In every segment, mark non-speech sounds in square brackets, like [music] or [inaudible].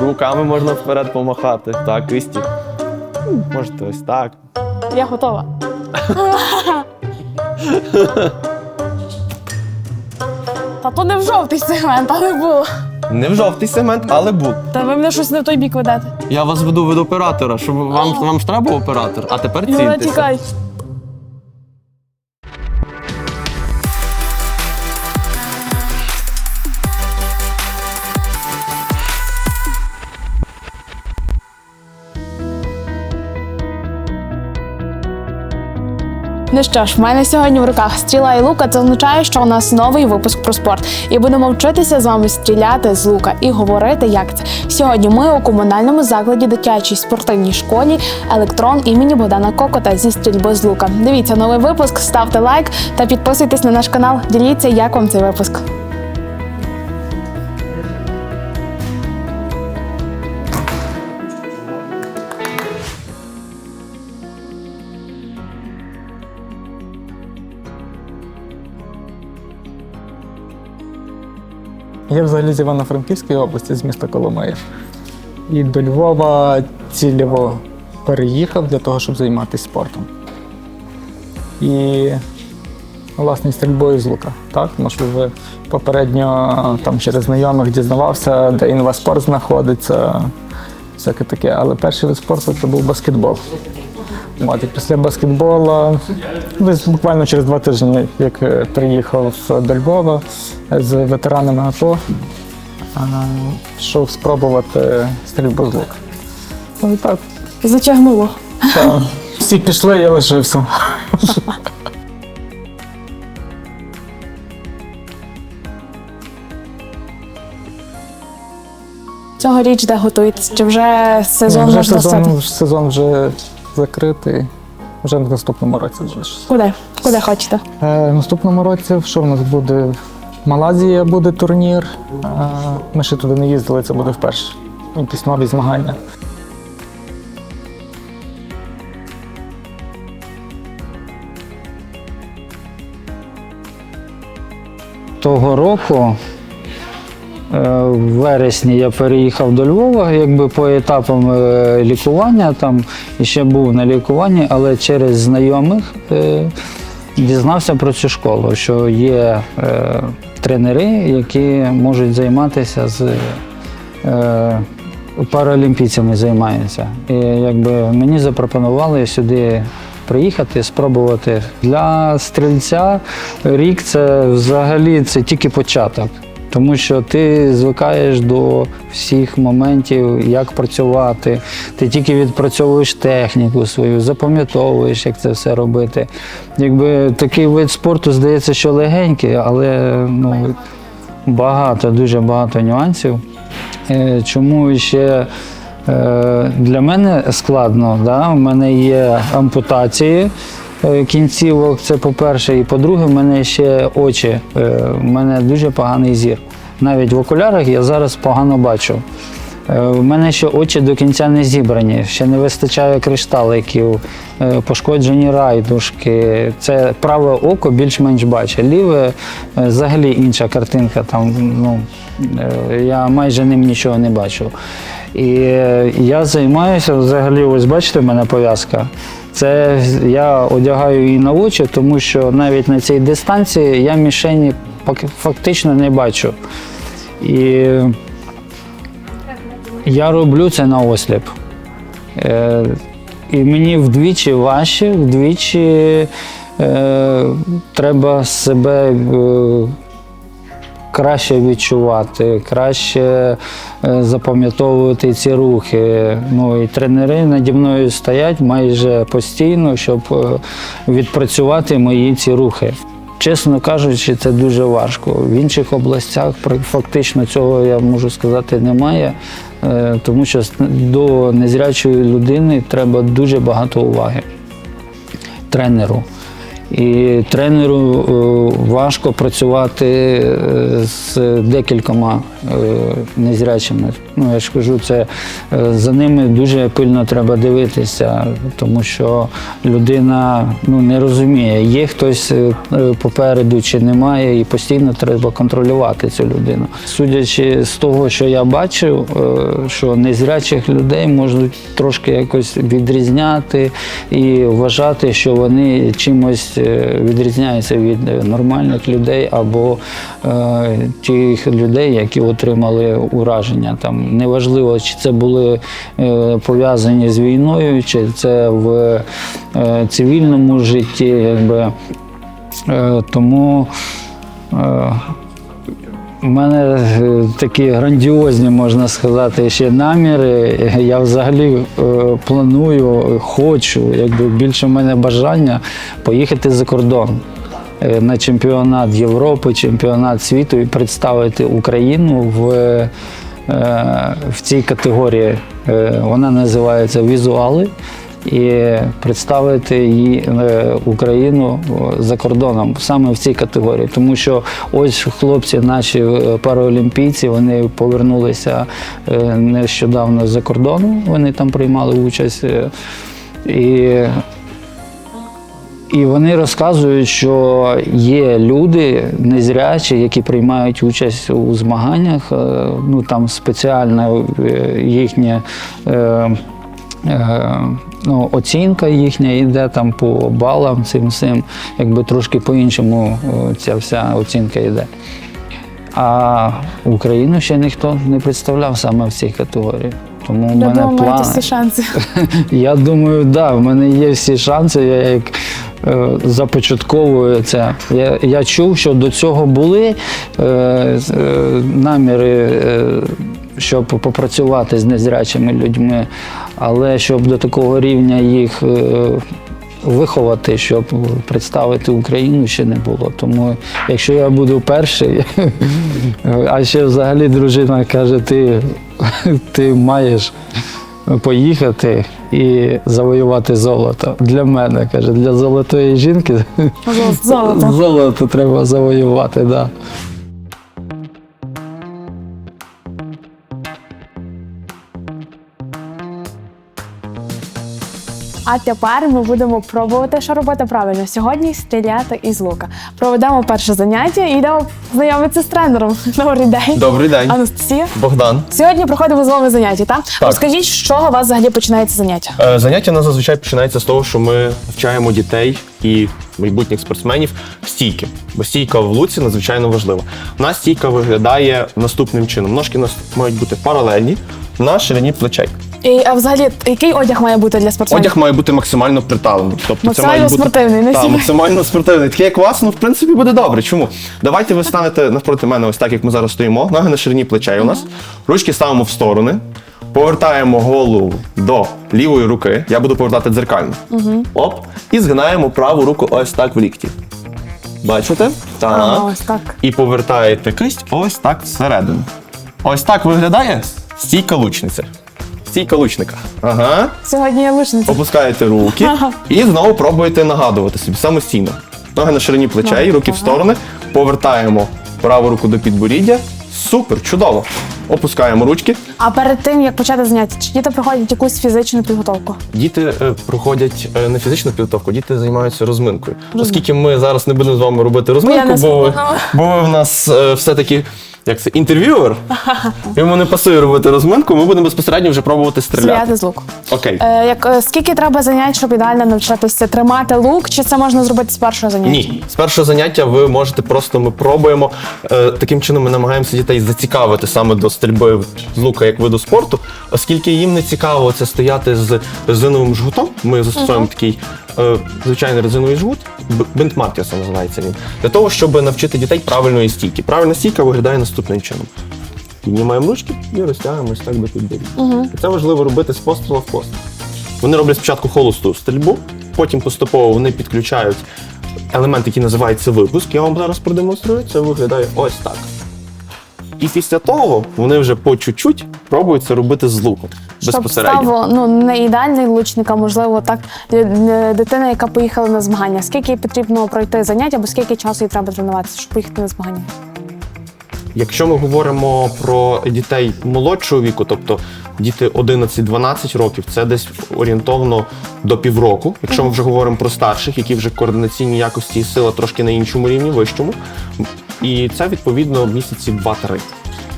Руками можна вперед помахати. Так, Кисті. Ну, Можете ось так. Я готова. Та то не в жовтий сегмент, але було. Не в жовтий сегмент, але був. Та ви мене щось не в той бік ведете. Я вас веду від оператора, щоб вам, вам ж треба був оператор, а тепер цільтеся. тікай. Ну що ж, в мене сьогодні в руках стріла і лука. Це означає, що у нас новий випуск про спорт. І будемо вчитися з вами стріляти з лука і говорити, як це. Сьогодні ми у комунальному закладі дитячій спортивній школі електрон імені Богдана Кокота зі стрільби з лука. Дивіться новий випуск, ставте лайк та підписуйтесь на наш канал. Діліться, як вам цей випуск. Я взагалі з Івано-Франківської області, з міста Коломия. І до Львова цільово переїхав для того, щоб займатися спортом. І власне стрільбою з лука. Так? Можливо, попередньо там через знайомих дізнавався, де інваспорт знаходиться, всяке таке. Але перший вид спорту це був баскетбол. І після баскетболу, десь буквально через два тижні, як е, приїхав до Львова з ветеранами АТО, е, пішов спробувати стрільбу з лука. Ну і так, Затягнуло. та, всі пішли, я лишився. Цьогоріч де готуєтесь? Чи вже сезон вже можна сезон, сезон вже закритий, вже в наступному році. Куди? Куди хочете? Е, в наступному році, що в нас буде? Малазія буде турнір. Е, ми ще туди не їздили, це буде вперше. Якісь нові змагання. Того року, в вересні, я переїхав до Львова, якби по етапам е, лікування. Там ще був на лікуванні, але через знайомих е, дізнався про цю школу, що є е, тренери, які можуть займатися з е, паралімпійцями займаються. І якби мені запропонували сюди приїхати, спробувати. Для стрільця рік це взагалі це тільки початок. Тому що ти звикаєш до всіх моментів, як працювати. Ти тільки відпрацьовуєш техніку свою, запам'ятовуєш, як це все робити. Якби такий вид спорту здається, що легенький, але ну, багато, дуже багато нюансів. Е, Чому ще е, для мене складно? Да? У мене є ампутації кінцівок, це по-перше. І по-друге, в мене ще очі. Е, У мене дуже поганий зір. Навіть в окулярах я зараз погано бачу. Е, У мене ще очі до кінця не зібрані, ще не вистачає кришталиків, е, пошкоджені райдушки. Це праве око більш-менш бачить. Ліве е, взагалі інша картинка. Там, ну, е, я майже ним нічого не бачу. І е, я займаюся взагалі, ось бачите, в мене пов'язка. Це я одягаю її на очі, тому що навіть на цій дистанції я мішені фактично не бачу. І я роблю це на осліп. Е, і мені вдвічі важче, вдвічі е, треба себе е, краще відчувати, краще е, запам'ятовувати ці рухи. Ну і тренери наді мною стоять майже постійно, щоб е, відпрацювати мої ці рухи. Чесно кажучи, це дуже важко. В інших областях фактично цього я можу сказати немає, е, тому що до незрячої людини треба дуже багато уваги тренеру. І тренеру е, важко працювати е, з декількома е, незрячими. Ну, я ж кажу, це за ними дуже пильно треба дивитися, тому що людина ну, не розуміє, є хтось попереду чи немає, і постійно треба контролювати цю людину. Судячи з того, що я бачив, що незрячих людей можуть трошки якось відрізняти і вважати, що вони чимось е, відрізняються від е, нормальних людей або е, тих людей, які отримали ураження. Там неважливо, чи це були е, пов'язані з війною, чи це в е, цивільному житті. Якби. Е, тому е, у мене е, такі грандіозні, можна сказати, ще наміри. Я взагалі е, планую, хочу, якби більше в мене бажання поїхати за кордон е, на чемпіонат Європи, чемпіонат світу і представити Україну в, в цій категорії. Вона називається Візуали. І представити її е, Україну за кордоном саме в цій категорії, тому що ось хлопці, наші е, параолімпійці, вони повернулися е, нещодавно з-за кордону. Вони там приймали участь. е, І і вони розказують, що є люди незрячі, які приймають участь у змаганнях. е, Ну там спеціальна е, їхня е, е, ну, оцінка їхня йде там по балам, цим всім, якби трошки по-іншому е, ця вся оцінка йде. А Україну ще ніхто не представляв саме в цій категорії. Тому в Я мене плани. всі шанси. [laughs] Я думаю, так, да, в мене є всі шанси. Я як е, започатковую це. Я, я чув, що до цього були е, е, наміри, е, щоб попрацювати з незрячими людьми, але щоб до такого рівня їх. Е, Виховати, щоб представити Україну ще не було. Тому якщо я буду перший, [laughs] а ще взагалі дружина каже, ти, [laughs] ти маєш поїхати і завоювати золото. Для мене, каже, для золотої жінки Золото. [laughs] золото треба завоювати. Да. А тепер ми будемо пробувати, що робити правильно. Сьогодні стріляти із лука. Проведемо перше заняття і йдемо знайомитися з тренером. [laughs] Добрий день. Добрий день. Анастасія. Богдан. Сьогодні проходимо з вами заняття, так? Розкажіть, з чого у вас взагалі починається заняття? Е, Заняття у нас зазвичай починається з того, що ми навчаємо дітей і майбутніх спортсменів стійки. Бо стійка в луці надзвичайно важлива. У нас стійка виглядає наступним чином. Ножки у нас мають бути паралельні на ширині плечей. І а взагалі, який одяг має бути для спортсменів? Одяг має бути максимально приталений. Тобто Максимально це має бути спортивний, не Так, всі. максимально спортивний. Такий як у вас, ну в принципі буде добре. Чому? Давайте ви станете навпроти мене, ось так, як ми зараз стоїмо. Ноги на ширині плечей у нас. Ручки ставимо в сторони. Повертаємо голову до лівої руки. Я буду повертати дзеркально. Оп. І згинаємо праву руку ось так в лікті. Бачите? Так. Ага, ось так. І повертаєте кисть ось так всередину. Ось так виглядає стійка лучниця. Стійка лучника. Ага. Сьогодні я лучниця. Опускаєте руки і знову пробуєте нагадувати собі самостійно. Ноги на ширині плечей, Ноги, руки в сторони. Повертаємо праву руку до підборіддя. Супер, чудово. Опускаємо ручки. А перед тим як почати заняття, чи діти проходять якусь фізичну підготовку? Діти е, проходять е, не фізичну підготовку, діти займаються розминкою. Оскільки ми зараз не будемо з вами робити розминку, не бо, ви- бо ви в нас е, все-таки як це інтерв'юер. [laughs] Йому не пасує робити розминку, ми будемо безпосередньо вже пробувати стріляти. Стріляти з луку. Окей. Е, як, е, скільки треба занять, щоб ідеально навчитися тримати лук, чи це можна зробити з першого заняття? Ні, з першого заняття ви можете просто ми пробуємо. Е, таким чином ми намагаємося дітей зацікавити саме до стрільби з лука як виду спорту, оскільки їм не цікаво це стояти з резиновим жгутом. Ми застосовуємо такий е, звичайний резиновий жгут, Б- бинт Мартіса називається він, для того, щоб навчити дітей правильної стійки. Правильна стійка виглядає наступним чином. Піднімаємо ручки і розтягуємо ось так до підборіддя. І це важливо робити з пострілу в постріл. Вони роблять спочатку холосту стрільбу, потім поступово вони підключають елемент, який називається випуск. Я вам зараз продемонструю. Це виглядає ось так. І після того вони вже по чуть-чуть пробують це робити з луком. Щоб Безпосередньо. став ну не ідеальний лучник, а можливо так дитина, яка поїхала на змагання. Скільки потрібно пройти заняття, або скільки часу їй треба тренуватися, щоб поїхати на змагання? Якщо ми говоримо про дітей молодшого віку, тобто діти 11-12 років, це десь орієнтовно до півроку. Якщо ми вже говоримо про старших, які вже координаційні якості і сила трошки на іншому рівні, вищому. І це відповідно місяці 2-3.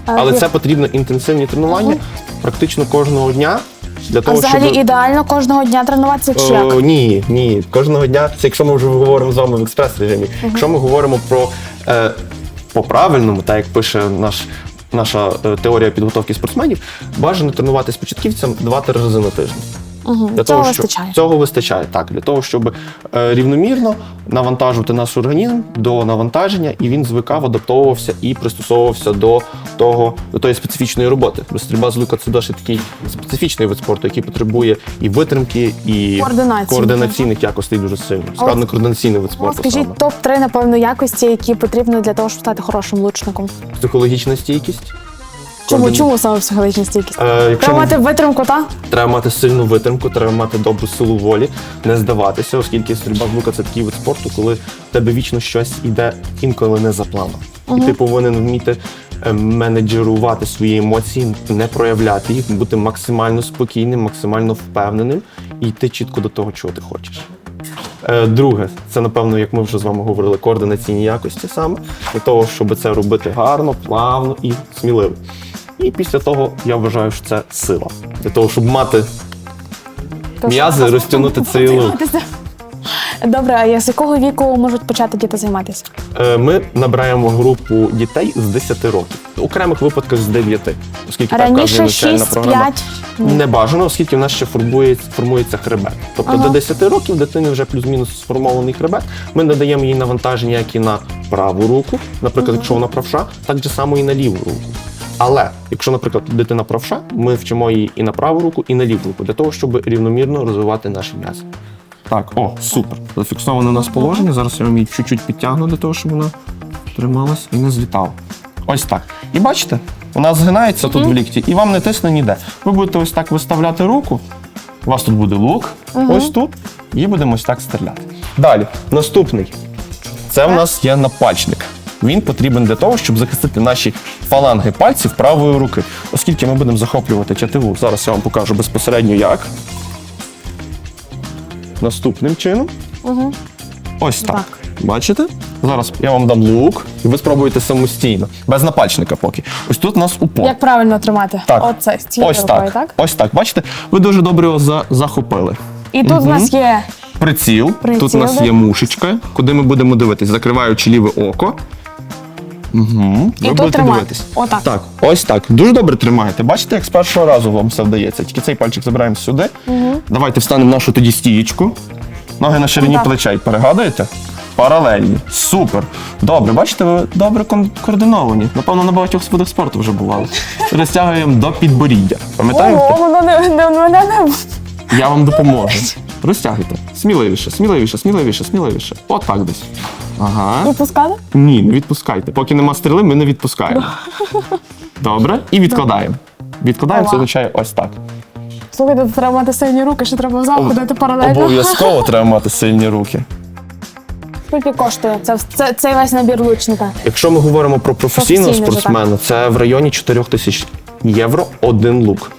Але це потрібно інтенсивні тренування практично кожного дня. Для а взагалі щоб... ідеально кожного дня тренуватися чи як? О, ні, ні. Кожного дня, це якщо ми вже говоримо з вами в експрес-режимі. Якщо ми говоримо про е, по правильному, так як пише наш. Наша е, теорія підготовки спортсменів бажано тренуватися початківцям 2-3 рази на тиждень. Угу. Для Цього того, щоб, вистачає. Цього вистачає, так. Для того, щоб е, рівномірно навантажувати наш організм до навантаження, і він звикав, адаптовувався і пристосовувався до того, до тої специфічної роботи. Бо стрільба з лука це досить такий специфічний вид спорту, який потребує і витримки, і координаційних якостей дуже сильно. Складно координаційний вид спорту. скажіть топ 3 напевно, якості, які потрібні для того, щоб стати хорошим лучником. Психологічна стійкість. Чому чому саме психологічна стійкість? Е, якщо Треба мати витримку, та? Треба мати сильну витримку, треба мати добру силу волі, не здаватися, оскільки стрільба з лука це такий вид спорту, коли в тебе вічно щось іде інколи не за планом. І ти повинен вміти е, менеджерувати свої емоції, не проявляти їх, бути максимально спокійним, максимально впевненим і йти чітко до того, чого ти хочеш. Е, Друге, це напевно, як ми вже з вами говорили, координаційні якості саме для того, щоб це робити гарно, плавно і сміливо. І після того я вважаю, що це сила для того, щоб мати м'язи, розтягнути цей лук. Добре, а я з якого віку можуть почати діти займатися? Е, Ми набираємо групу дітей з 10 років, в окремих випадках з 9, оскільки так Раніше вказує навчальна 6, програма. 5. Не бажано, оскільки в нас ще формується, формується хребет. Тобто Ага. до 10 років дитини вже плюс-мінус сформований хребет. Ми надаємо їй навантаження як і на праву руку, наприклад, якщо вона правша, так же само і на ліву руку. Але якщо, наприклад, дитина правша, ми вчимо її і на праву руку, і на ліву руку, для того, щоб рівномірно розвивати наші м'язи. Так, о, супер. Зафіксоване у нас положення. Зараз я вам її чуть-чуть підтягну для того, щоб вона трималась і не злітала. Ось так. І бачите, у нас згинається тут в лікті, і вам не тисне ніде. Ви будете ось так виставляти руку. У вас тут буде лук, ось тут, і будемо ось так стріляти. Далі, наступний. Це в нас є напальчник. Він потрібен для того, щоб захистити наші фаланги пальців правої руки. Оскільки ми будемо захоплювати тятиву, зараз я вам покажу безпосередньо як. Наступним чином. Угу. Ось так. Так. Бачите? Зараз я вам дам лук, і ви спробуєте самостійно, без напальчника поки. Ось тут у нас упор. Як правильно тримати? Так. Оце Ось рукою, так. так? Ось так. Бачите? Ви дуже добре його за- захопили. І тут у нас є Приціл. Приціл, Тут у нас є мушечка, куди ми будемо дивитись, закриваючи ліве око. Угу. Ви І тут будете тримати. дивитись. Отак. Так, ось так. Дуже добре тримаєте. Бачите, як з першого разу вам все вдається. Тільки цей пальчик забираємо сюди. Давайте встанемо в нашу тоді стієчку. Ноги на ширині Отак. плечей. Перегадуєте? Паралельні. Супер. Добре, бачите, ви добре кон- координовані. Напевно, на багатьох видах спорту вже бували. Розтягуємо до підборіддя. Пам'ятаєте? Ого, воно не, не, мене не Я вам допоможу. Розтягуйте. Сміливіше, сміливіше, сміливіше, сміливіше. Отак десь. Ага. випускали? Ні, не відпускайте. Поки нема стріли, ми не відпускаємо. [laughs] Добре? І відкладаємо. Відкладаємо, це означає ось так. Слухайте, треба мати сильні руки, ще треба взад ходити паралельно. Обов'язково треба мати сильні руки. [laughs] Скільки коштує це, це, цей весь набір лучника? Якщо ми говоримо про професійного Професійний вже, спортсмена, це в районі 4 тисяч євро один лук.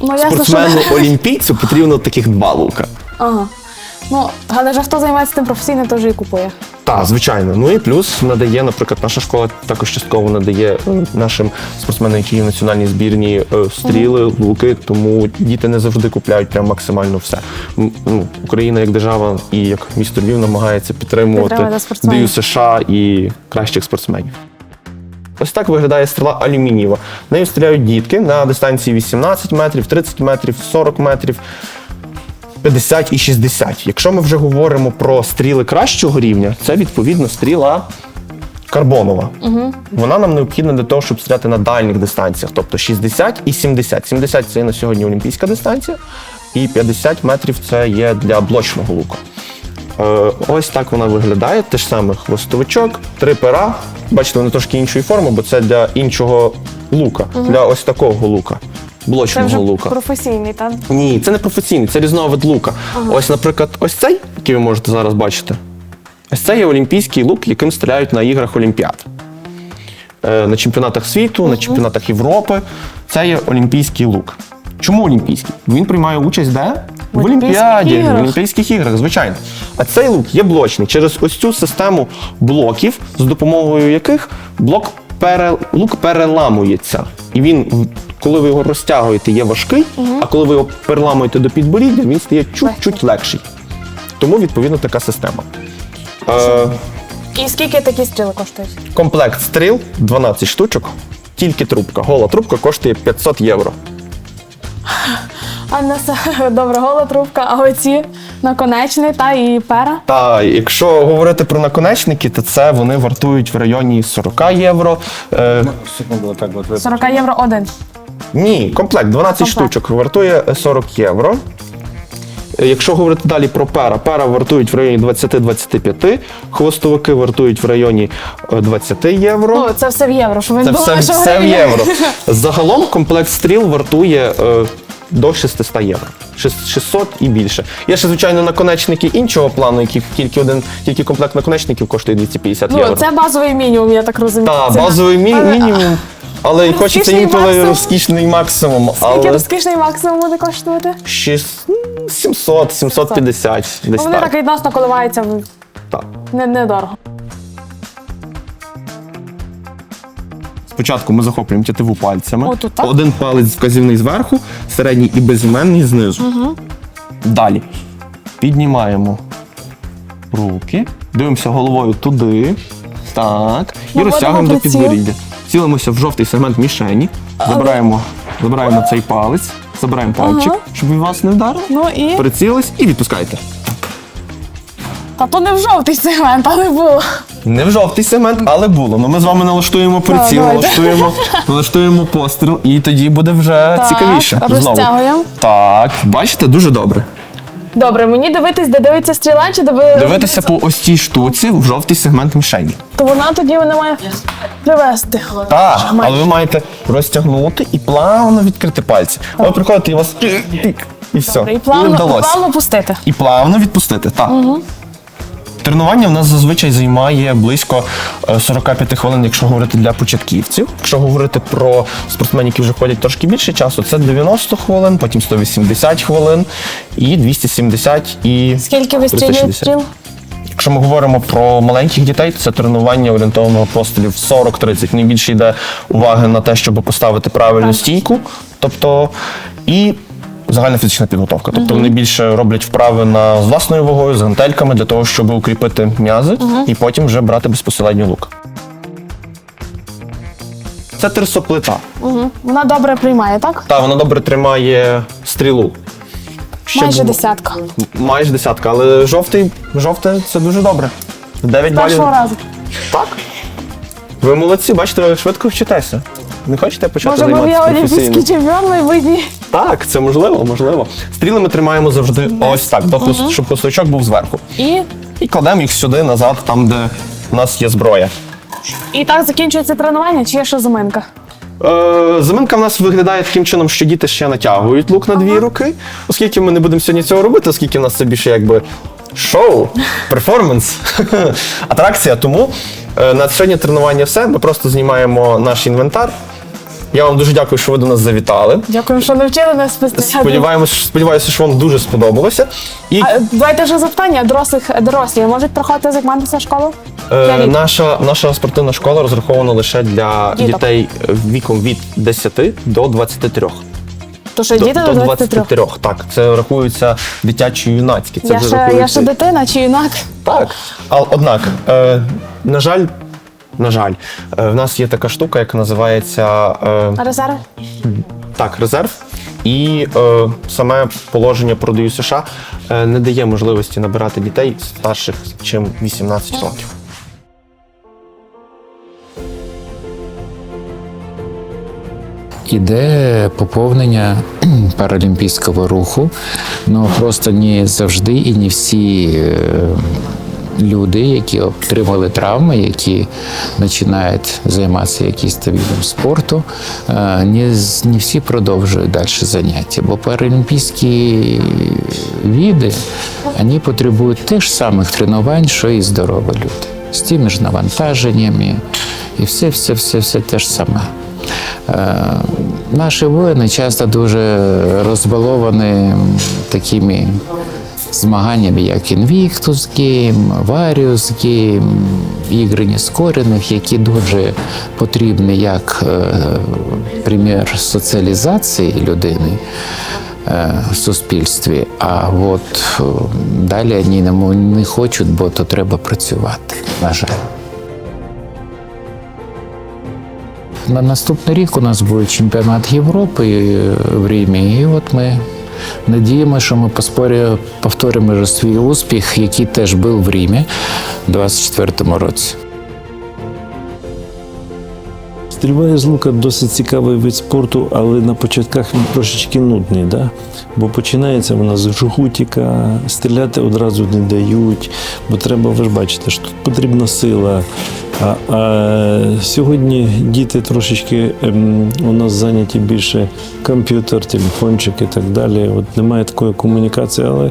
Ну, ясно, що... Спортсмену [laughs] олімпійцю потрібно таких два лука. Ага. Ну, але ж хто займається тим професійно, вже і купує. Так, звичайно. Ну і плюс надає, наприклад, наша школа також частково надає е, нашим спортсменам, які є в національній збірні е, стріли, луки, тому діти не завжди купляють прям максимально все. Ну, Україна як держава і як місто Львів намагається підтримувати. ДЮСШ США і кращих спортсменів. Ось так виглядає стріла алюмінієва. Нею стріляють дітки на дистанції 18 метрів, 30 метрів, 40 метрів. 50 і 60. Якщо ми вже говоримо про стріли кращого рівня, це відповідно стріла карбонова. Угу. Вона нам необхідна для того, щоб стріляти на дальніх дистанціях, тобто 60 і 70. 70 це на сьогодні олімпійська дистанція, і 50 метрів це є для блочного луку. Е, ось так вона виглядає. Те ж саме хвостовичок, три пера. Бачите, вони трошки іншої форми, бо це для іншого лука, для ось такого лука, Це блочного вже лука. професійний, так? Ні, це не професійний, це різновид лука. Ось, наприклад, ось цей, який ви можете зараз бачити. Ось це є олімпійський лук, яким стріляють на іграх Олімпіад. Е, На чемпіонатах світу, на чемпіонатах Європи. Це є олімпійський лук. Чому олімпійський? Він приймає участь де? В Олімпіаді, в Олімпійських іграх, звичайно. А цей лук є блочний через ось цю систему блоків, з допомогою яких блок пере... лук переламується. І він, коли ви його розтягуєте, є важкий, а коли ви його переламуєте до підборіддя, він стає чуть-чуть легший. Тому, відповідно, така система. Е, І скільки такі стріли коштують? комплект стріл 12 штучок, тільки трубка. Гола трубка коштує 500 євро. А на [laughs] добре, гола трубка, а оці наконечний та і пера. Та якщо говорити про наконечники, то це вони вартують в районі 40 євро. Е, Секунду, так от ви 40 євро один. ні, комплект 12 Комплект. штучок вартує 40 євро. Е, Якщо говорити далі про пера, пера вартують в районі 20-25, хвостовики вартують в районі е, 20 євро. Ну, це все в євро, що ви Це думали, все, що все в євро. [laughs] Загалом комплект стріл вартує е, до 600 євро. 600 і більше. Є ще, звичайно, наконечники іншого плану, які тільки один, тільки комплект наконечників коштує 250 Ну, євро. це базовий мінімум, я так розумію. Так, Це- базовий мі- Але- мінімум. Але й хочеться Розкішний інколи максимум? розкішний максимум. Скільки Але розкішний максимум буде коштувати? шість- м, 700, 750, десь Вони так так. відносно коливаються в- так. не, недорого. Спочатку ми захоплюємо тятиву пальцями. Отут, так? Один палець вказівний зверху, середній і безіменний знизу. Далі. Піднімаємо руки, дивимося головою туди. Так. І Наводимо розтягуємо до приціл. підборіддя. Цілимося в жовтий сегмент мішені. Забираємо, забираємо цей палець, забираємо пальчик, Ага. щоб він вас не вдарив. Ну і. Прицілились і відпускайте. Та то не в жовтий сегмент, але було. Не в жовтий сегмент, але було. Ну ми з вами налаштуємо приціл, давайте. налаштуємо, налаштуємо постріл, і тоді буде вже Так, цікавіше. Знову. розтягуємо. Так, бачите, дуже добре. Добре, мені дивитись, де дивиться стріла, чи де ви- Дивитися по ось цій штуці в жовтий сегмент мішені. То вона тоді вона має привести. Так, але ви маєте розтягнути і плавно відкрити пальці. Ви приходите і у вас тик, і все. І плавно, вдалося. плавно пустити. І плавно відпустити. Так. Тренування в нас зазвичай займає близько е, 45 хвилин, якщо говорити для початківців. Якщо говорити про спортсменів, які вже ходять трошки більше часу, це 90 хвилин, потім 180 хвилин і 270 і Скільки ви стрілюєте 360. стріл? Якщо ми говоримо про маленьких дітей, то це тренування орієнтовного пострілів 40-30. Найбільше йде уваги на те, щоб поставити правильну стійку, тобто і загальна фізична підготовка. Тобто вони більше роблять вправи на з власною вагою, з гантельками для того, щоб укріпити м'язи і потім вже брати безпосередньо лук. Це терсоплита. Угу. Вона добре приймає, так? Та вона добре тримає стрілу. Ще Майже було- десятка. Майже десятка, але жовтий, жовте це дуже добре. 9 балів. Першого разу. Так. Ви молодці, бачите, ви швидко вчитеся. Не хочете почати Може, бо я займатися олімпійський професійно? чемпіон майбутній. Так, це можливо, можливо. Стріли ми тримаємо завжди ось так, тобто, щоб косточок був зверху. І, І кладемо їх сюди назад, там, де у нас є зброя. і так закінчується тренування, чи є ще заминка? Е, заминка в нас виглядає таким чином, що діти ще натягують лук на дві руки, оскільки ми не будемо сьогодні цього робити, оскільки в нас це більше якби шоу, [laughs] перформанс, [laughs] атракція. Тому е, на сьогодні тренування все. Ми просто знімаємо наш інвентар. Я вам дуже дякую, що ви до нас завітали. Дякую, що навчили нас спостерігати. Сподіваємося, сподіваюся, що вам дуже сподобалося. І А, давайте вже запитання. Дорослих дорослі можуть проходити займатися школу? е, літ. наша, наша спортивна школа розрахована лише для Діток. дітей е, віком від 10 до 23. То що діти до до 23. 23, так. Це рахується дитячі юнацькі. Це Я вже ще, я рахується. ще дитина чи юнак? Так. А, однак, е, на жаль, на жаль, е, в нас є така штука, яка називається е, Резерв? так, резерв. І е, саме положення про ДЮСШ США е, не дає можливості набирати дітей старших, чим 18 років. іде поповнення [clears throat] паралімпійського руху. Ну просто не завжди і не всі е, люди, які отримали травми, які починають займатися якимось видом спорту, е, не, не всі продовжують далі заняття. Бо паралімпійські види вони потребують тих ж самих тренувань, що і здорові люди. З тими ж навантаженнями і все, все, все, все те ж саме. Е, Наші воїни часто дуже розбаловані такими змаганнями, як Invictus Game, Various Game, ігри нескорених, які дуже потрібні як е, примір соціалізації людини е, в суспільстві. А от е, далі вони не не хочуть, бо то треба працювати. На жаль. На наступний рік у нас буде чемпіонат Європи в Римі, і от ми надіємося, що ми поспорі- повторимо свій успіх, який теж був в Римі у 24-му році. Стрільба із лука досить цікавий вид спорту, але на початках він трошечки нудний. Да? Бо починається вона з жгутіка, стріляти одразу не дають, бо треба, ви ж бачите, що тут потрібна сила. А, а сьогодні діти трошечки ем, у нас зайняті більше комп'ютер, телефончик і так далі. От немає такої комунікації, але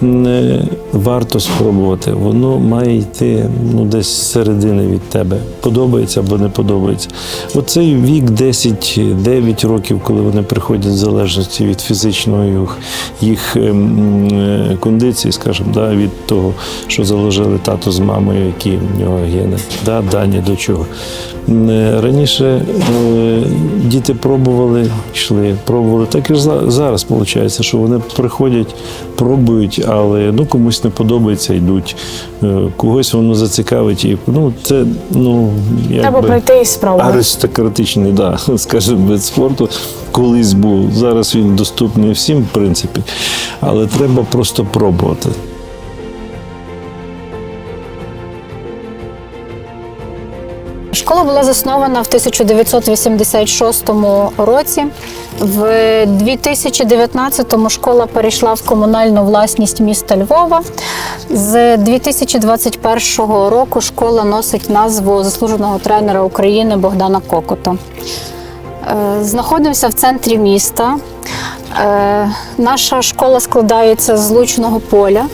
не варто спробувати. Воно має йти ну, десь з середини від тебе. Подобається або не подобається. Оцей вік 10-9 років, коли вони приходять в залежності від фізичного їх, їх ем, е, кондиції, скажімо, да, від того, що заложили тато з мамою, які в нього гени. Да, дані до чого. Е, Раніше е, діти пробували, йшли, пробували. Так і зараз виходить, що вони приходять, пробують, але ну, комусь не подобається, йдуть. Е, Когось воно зацікавить. І, ну, це, ну, Треба якби... пройти і спробувати. Аристократичний, да, [laughs] скажімо, вид спорту колись був. Зараз він доступний всім, в принципі, але треба просто пробувати. Школа була заснована в 1986 році. В 2019-му школа перейшла в комунальну власність міста Львова. З 2021 року школа носить назву заслуженого тренера України Богдана Кокота. Е, Знаходимося в центрі міста. Е, Наша школа складається з лучного поля,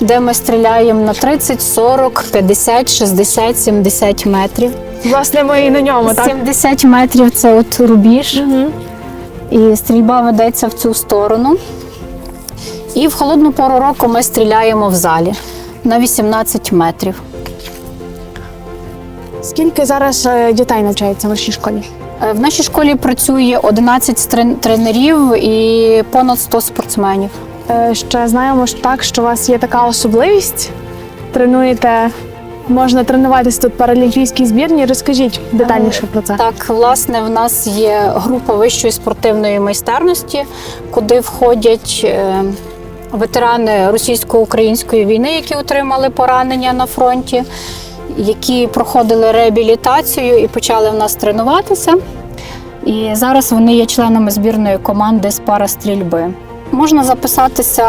де ми стріляємо на 30, 40, 50, 60, 70 метрів. Власне, ми і на ньому, так? 70 метрів це от рубіж. І стрільба ведеться в цю сторону. І в холодну пору року ми стріляємо в залі на 18 метрів. Скільки зараз е, дітей навчається в вашій школі? Е, В нашій школі працює 11 тренерів і понад 100 спортсменів. Е, Ще знаємо ж так, що у вас є така особливість. Тренуєте, можна тренуватись тут паралімпійській збірні. Розкажіть детальніше про це. Так, власне, в нас є група вищої спортивної майстерності, куди входять е, ветерани російсько-української війни, які отримали поранення на фронті, які проходили реабілітацію і почали в нас тренуватися. І зараз вони є членами збірної команди з парастрільби. Можна записатися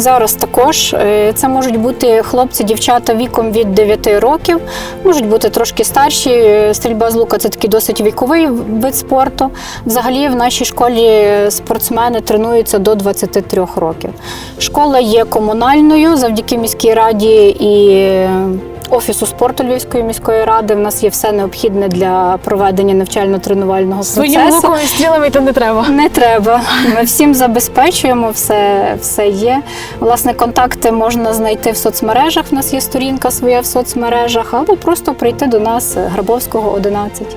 зараз також. Е, Це можуть бути хлопці, дівчата віком від 9 років, можуть бути трошки старші. Е, Стрільба з лука це такий досить віковий вид спорту. Взагалі в нашій школі спортсмени тренуються до 23 років. Школа є комунальною завдяки міській раді і офісу спорту Львівської міської ради. В нас є все необхідне для проведення навчально-тренувального Своїм процесу. луком і стрілами йти не треба. Не треба. Ми всім забезпечуємо, все, все є. Власне, контакти можна знайти в соцмережах. У нас є сторінка своя в соцмережах, або просто прийти до нас Грабовського 11.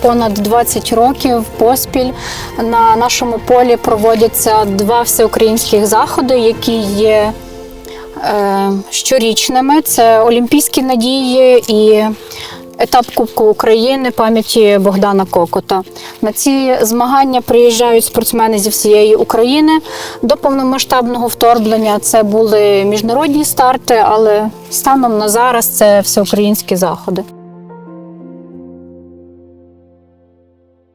Понад 20 років поспіль на нашому полі проводяться два всеукраїнських заходи, які є е, щорічними. Це Олімпійські надії і етап Кубку України пам'яті Богдана Кокота. На ці змагання приїжджають спортсмени зі всієї України. До повномасштабного вторгнення це були міжнародні старти, але станом на зараз це всеукраїнські заходи.